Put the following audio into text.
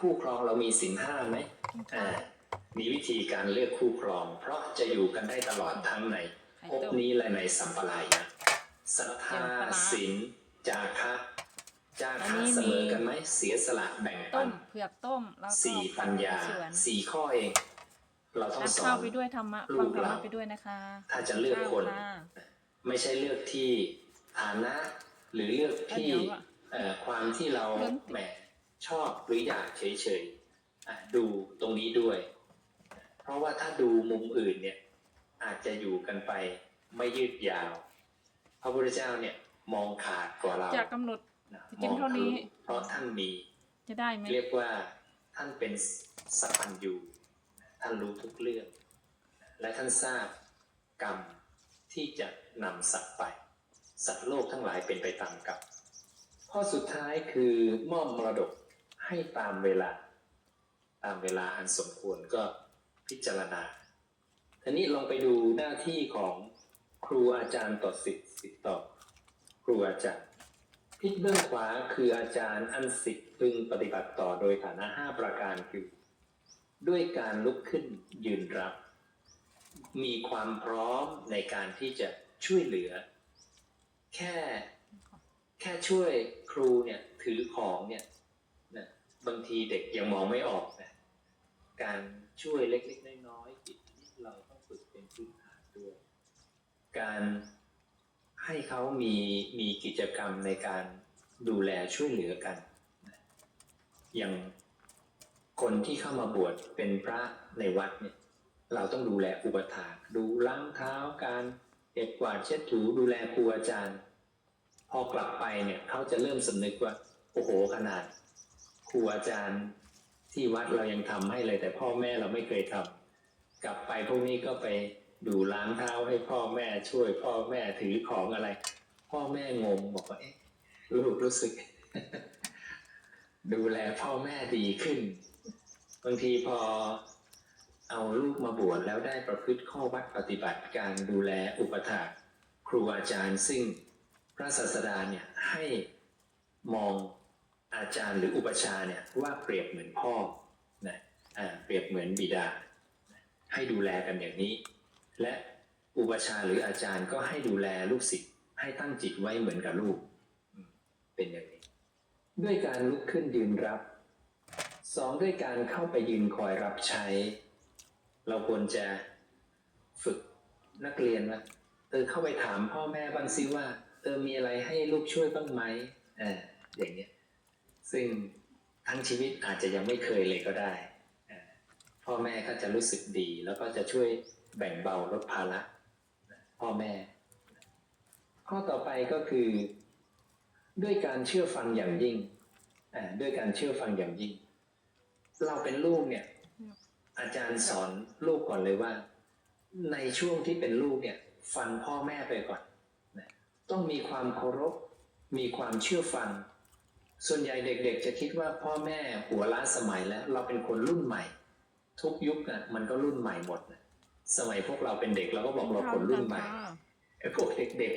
คู่ครองเรามีสินห้าไหมอ่ามีวิธีการเลือกคู่ครอง เพราะจะอยู่กันได้ตลอดทั้งในไข่ภพต้มนี้และในสัมปรายะศรัทธาเดี๋ยวปลาร้าศีลจาคะจาอันคะนี้เสมอมีกันไหมเสียสละแบ่งต้ปัมนเผือกต้มแล้วก็สี่ปัญญาสวนสี่ข้อเอง เราต้องทานสอข้าวนไปด้วยธรรมะลูฟังกธรรมะเราไปด้วยนะคะ ถ้าจะเลือกคนข้าวะไม่ใช่เลือกที่ฐานะ หรือเลือกที่เดี๋ยวอะเอ่อความที่เราเรื่องแหม ชอบหรืออยากเฉยๆอะดูตรงนี้ด้วย เพราะว่าถ้าดูมุมอื่นเนี่ยอาจจะอยู่กันไปไม่ยืดยาว พระพุทธเจ้าเนี่ยมองขาดกว่าเราจะกำหนดนะจริงๆเท่านี้เพราะท่านมีจะได้ไหมเรียกว่าท่านเป็นสัพพัญญูท่านรู้ทุกเรื่อง และท่านทราบกรรมที่จะนำสัตว์ไป สัตว์โลกทั้งหลายเป็นไปตามกรรมข้อสุดท้ายคือมอบมรดก ให้ตามเวลา ตามเวลาอันสมควรก็พิจารณาทีนี้ลองไปดูหน้าที่ของครูอาจารย์ต่อสิทธิ์สิทธิ์ต่อ ครูอาจารย์ทิศเบื้องขวาคืออาจารย์อันสิทธิ์พึงปฏิบัติต่อโดยฐานะ5ประการคือ ด้วยการลุกขึ้นยืนรับ มีความพร้อมในการที่จะช่วยเหลือ แค่แค่ช่วยครูเนี่ยถือของเนี่ย บางทีเด็กยังมองไม่ออกนะการช่วยเล็กๆน้อยๆจิตที่เราต้องฝึกเป็นพื้นฐานด้วย การให้เขามีมีกิจกรรมในการดูแลช่วยเหลือกัน อย่างคนที่เข้ามาบวชเป็นพระในวัดเนี่ย เราต้องดูแลอุปถากดูล้างเท้าการเก็บกวาดเช็ดถูดูแลครูอาจารย์ พอกลับไปเนี่ยเขาจะเริ่มสำนึกว่า โอ้โหขนาด ครูอาจารย์ที่วัดเรายังทำให้เลย แต่พ่อแม่เราไม่เคยทำกลับไปพวกนี้ก็ไปดูล้างเท้าให้พ่อแม่ช่วย พ่อแม่ถือของอะไร พ่อแม่งงบอกว่าเอ๊ะลูกรู้สึก ดูแลพ่อแม่ดีขึ้นบางทีพอเอาลูกมาบวชแล้วได้ประพฤติข้อวัดปฏิบัติการดูแลอุปถากครูอาจารย์ซึ่งพระศาสดาเนี่ยให้มอง อาจารย์หรืออุปชาเนี่ยว่าเปรียบเหมือนพ่อนะเปรียบเหมือนบิดา ให้ดูแลกันอย่างนี้ และอุปชาหรืออาจารย์ก็ให้ดูแลลูกศิษย์ให้ตั้งจิตไว้เหมือนกับลูก เป็นอย่างนี้ ด้วยการลุกขึ้นยืนรับสองด้วยการเข้าไปยืนคอยรับใช้ เราควรจะฝึกนักเรียนว่าเออเข้าไปถามพ่อแม่บ้างซิว่าเออมีอะไรให้ลูกช่วยบ้างไหมเอออย่างเงี้ย ซึ่งทั้งชีวิตอาจจะยังไม่เคยเลยก็ได้ พ่อแม่ก็จะรู้สึกดี แล้วก็จะช่วยแบ่งเบาลดภาระพ่อแม่ ข้อต่อไปก็คือ ด้วยการเชื่อฟังอย่างยิ่งด้วยการเชื่อฟังอย่างยิ่ง เราเป็นลูกเนี่ย อาจารย์สอนลูกก่อนเลยว่า ในช่วงที่เป็นลูกเนี่ย ฟังพ่อแม่ไปก่อน ต้องมีความเคารพ มีความเชื่อฟัง ส่วนใหญ่เด็กๆ จะคิดว่าพ่อแม่หัวล้าสมัยแล้ว เราเป็นคนรุ่นใหม่ ทุกยุคน่ะมันก็รุ่นใหม่หมดนะสมัยพวกเราเป็นเด็กเราก็บอกเราคนรุ่นใหม่ไอ้พวกเด็กๆ